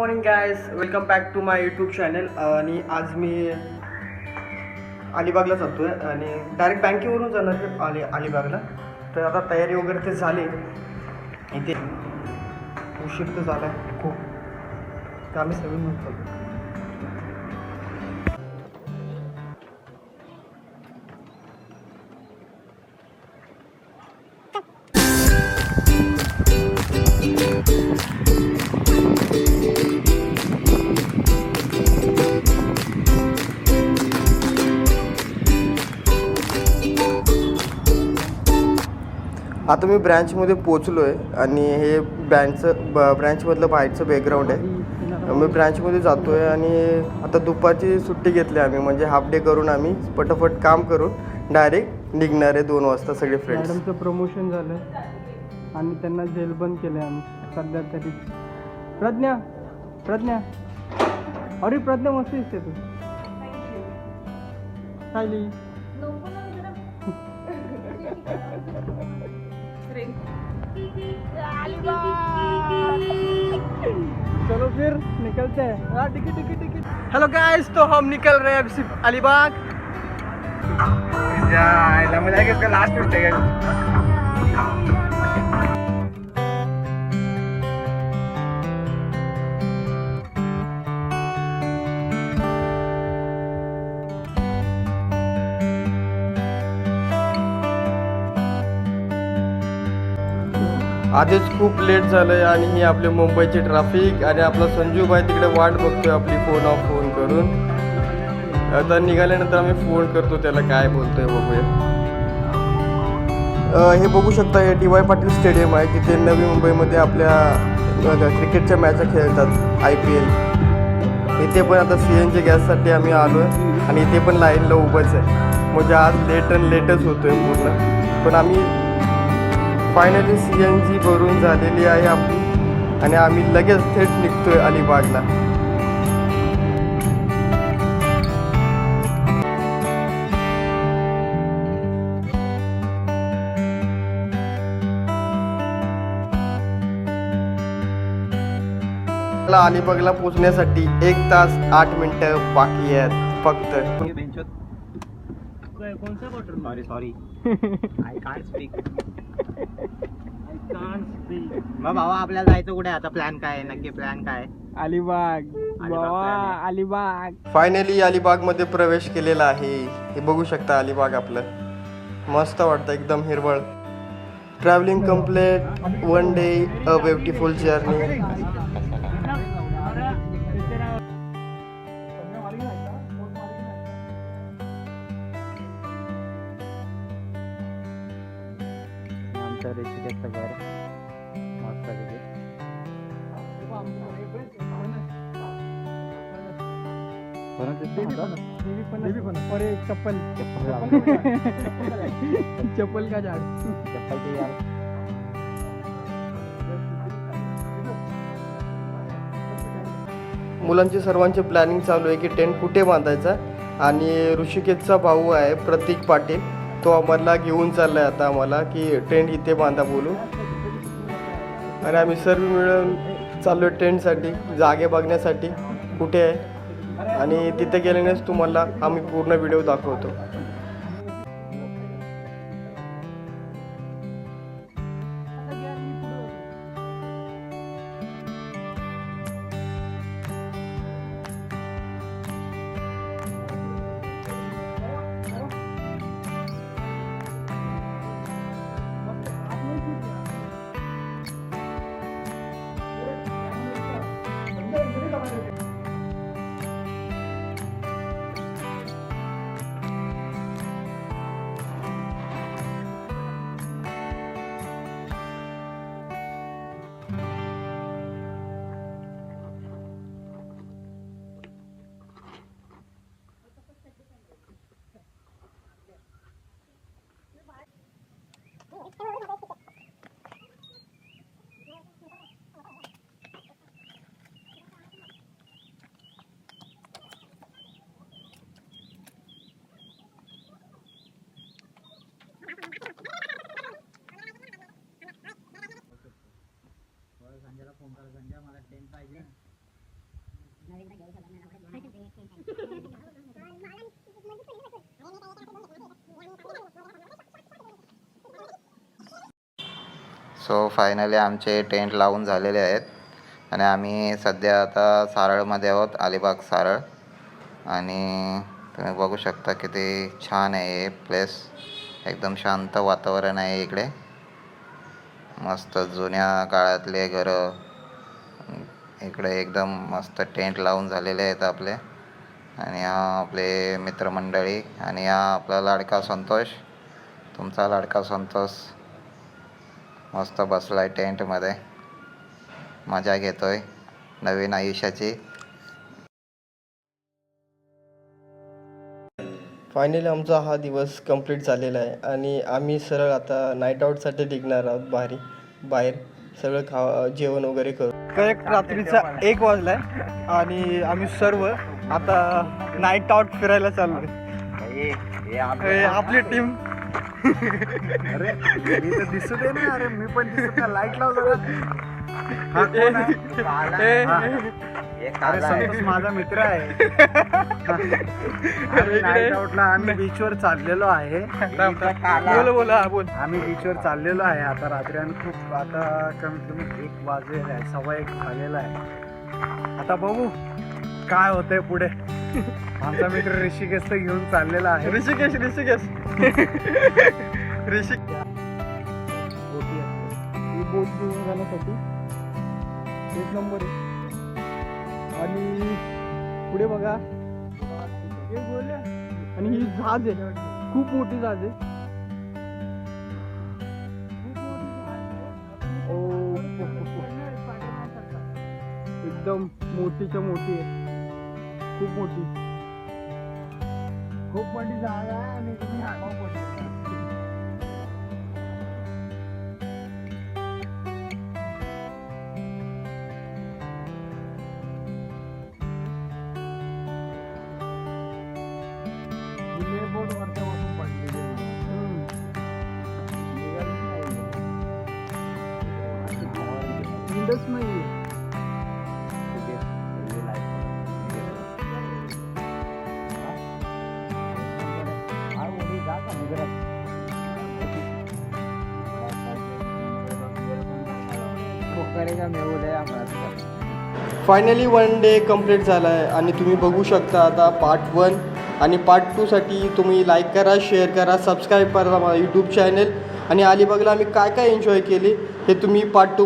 Morning guys welcome back to my YouTube channel आणि आज मी अलिबागला जातो आहे आणि डायरेक्ट बँकेवरून जाणार आहे अली अलिबागला. तर आता तयारी वगैरे ते झाली. इथे उशीर तर झाला आहे खूप. तर आम्ही सगळे म्हणतो. आता मी ब्रँचमध्ये पोचलो आहे आणि हे ब्रँचचं ब ब्रँचमधलं बाहेरचं बॅकग्राऊंड आहे. मी ब्रँचमध्ये जातो आहे आणि आता दुपारची सुट्टी घेतली आम्ही म्हणजे हाफ डे करून आम्ही पटापट काम करून डायरेक्ट निघणार आहे दोन वाजता सगळे फ्रेंड्स मॅडमचं प्रमोशन झालं आणि त्यांना जेल बंद केलं आम्ही सध्या तरी. प्रज्ञा प्रज्ञा. अरे प्रज्ञा मस्त दिसते तू. खाली फिर निकलते हैं। Ticket ticket ticket hello guys तो हम निकल रहे हैं अब अलीबाग। लास्ट आधीच खूप लेट झालंय आणि ही आपले मुंबईची ट्रॅफिक आणि आपला संजूबाई तिकडे वाट बघतोय आपली फोन ऑफ फोन करून. आता निघाल्यानंतर आम्ही फोन करतो त्याला काय बोलतोय बघूया. हे बघू शकता हे डी वाय पाटील स्टेडियम आहे. तिथे नवी मुंबईमध्ये आपल्या क्रिकेटच्या मॅचा खेळतात आय पी एल इथे पण आता सी एन जी गॅससाठी आम्ही आलो आहे आणि इथे पण लाईनला उभंच आहे. म्हणजे आज लेट अँड लेटच होतोय पूर्ण. पण आम्ही फायनली सी एन जी भरून झालेली आहे आपली. आणि आम्ही लगेच थेट निघतोय अलिबागला. अलिबागला पोचण्यासाठी एक तास आठ मिनिटं बाकी आहेत फक्त. सॉरी सॉरी आय स्पीक मग भावा आपल्याला जायचं कुठे? आता प्लॅन काय आहे? नक्की प्लॅन काय आहे? अलिबाग. अलिबाग आहे. अलिबाग. फायनली अलिबागमध्ये प्रवेश केलेला आहे. हे बघू शकता अलिबाग आपलं. मस्त वाटतं एकदम हिरवळ. Travelling complete one day a beautiful journey चप्पल. चप्पल का झाड? चप्पलची यार. मुलांची सर्वांची प्लॅनिंग चालू आहे की टेंट कुठे बांधायचा? आणि ऋषिकेशचा भाऊ आहे प्रतीक पाटील. तो आम्हाला घेऊन चाललाय आता आम्हाला की टेंट इथे बांधा बोलू. आणि आम्ही सर्व मिळून चाललो आहे टेंटसाठी जागे बघण्यासाठी. कुठे आहे? आणि तिथे गेल्यानेच तुम्हाला आम्ही पूर्ण व्हिडिओ दाखवतो. संजयला फोन कर संजय मला टेन पाहिजे सो फायनली आमचे टेंट लावून झालेले आहेत. आणि आम्ही सध्या आता सारळमध्ये आहोत अलिबाग सारळ. आणि तुम्ही बघू शकता किती छान आहे प्लेस एकदम शांत वातावरण आहे इकडे. मस्त जुन्या काळातले घरं. इकडे एकदम मस्त टेंट लावून झालेले आहेत आपले. आणि हा आपले मित्रमंडळी. आणि हा आपला लाडका संतोष. तुमचा लाडका संतोष. मस्त बसलाय टेंटमध्ये. मजा घेतोय नवीन आयुष्याची. फायनली आमचा हा दिवस कंप्लीट झालेला आहे आणि आम्ही सरळ आता नाईट आऊटसाठी निघणार आहोत बाहेर. बाहेर सगळं खा जेवण वगैरे करू. करेक्ट रात्रीचा एक वाजलाय आणि आम्ही सर्व आता नाईट आउट फिरायला चाललोय. हे आपली टीम अरे दिसू दे ना अरे मी पण दिसत लाइट लावलं अरे संतोष माझा मित्र आहे. नाईट आउटला आम्ही बीचवर चाललेलो आहे. बोल बोला हा, बोल. आम्ही बीचवर चाललेलो आहे. आता रात्री आणि खूप आता कमीत कमी एक वाजलेला आहे सव्वा एक झालेला आहे. आता बघू काय होतंय पुढे. आमचा मित्र ऋषिकेश तर घेऊन चाललेला आहे. ऋषिकेश ऋषिकेश. ऋषिक ही बोट घेऊन जाण्यासाठी एक नंबर आहे. आणि पुढे बघा आणि ही जहाज आहे खूप मोठी जहाज आहे एकदम मोठीच्या मोठी आहे. खूप मोठी. खूप मोठी जागा आहे आणि तुम्ही आगाऊ पडली. बोट वरच्या वरून पडलेली. विंडोच नाही फायनली वन डे कंप्लीट झाला आहे आणि तुम्ही बघू शकता आता पार्ट वन आणि पार्ट टूसाठी तुम्ही लाईक करा शेअर करा सबस्क्राईब करा माझा यूट्यूब चॅनल आणि अलिबागला आम्ही काय काय एन्जॉय केले हे तुम्ही पार्ट टू